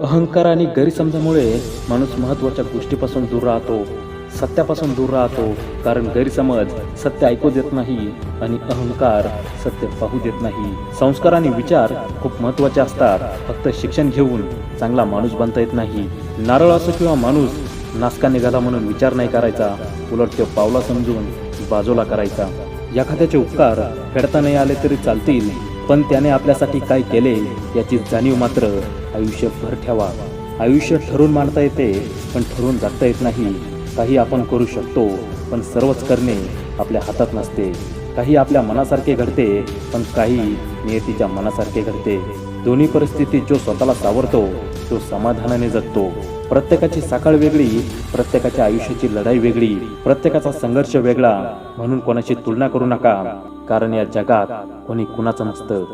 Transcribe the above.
अहंकार आणि गैरसमजामुळे माणूस महत्त्वाच्या गोष्टीपासून दूर राहतो सत्यापासून दूर राहतो कारण गैरसमज सत्य ऐकू देत नाही आणि अहंकार सत्य पाहू देत नाही. संस्कार आणि विचार खूप महत्त्वाचे असतात. फक्त शिक्षण घेऊन चांगला माणूस बनता येत नाही. नारळ असो किंवा माणूस नासका निघाला म्हणून विचार नाही करायचा. उलट ते पावला समजून बाजूला करायचा. एखाद्याचे उपकार फेडता नाही आले तरी चालतील. पण त्याने आपल्यासाठी काय केले याची जाणीव मात्र आयुष्यभर ठेवा. आयुष्य ठरवून मांडता येते पण ठरवून जगता येत नाही. काही आपण करू शकतो पण सर्वच करणे आपल्या हातात नसते. काही आपल्या मनासारखे घडते पण काही नियतीच्या मनासारखे घडते. दोन्ही परिस्थितीत जो स्वतःला सावरतो तो समाधानाने जगतो. प्रत्येकाची साखळ वेगळी प्रत्येकाच्या आयुष्याची लढाई वेगळी प्रत्येकाचा संघर्ष वेगळा म्हणून कोणाची तुलना करू नका. कारण या जगात कोणी कुणाचं नसतं.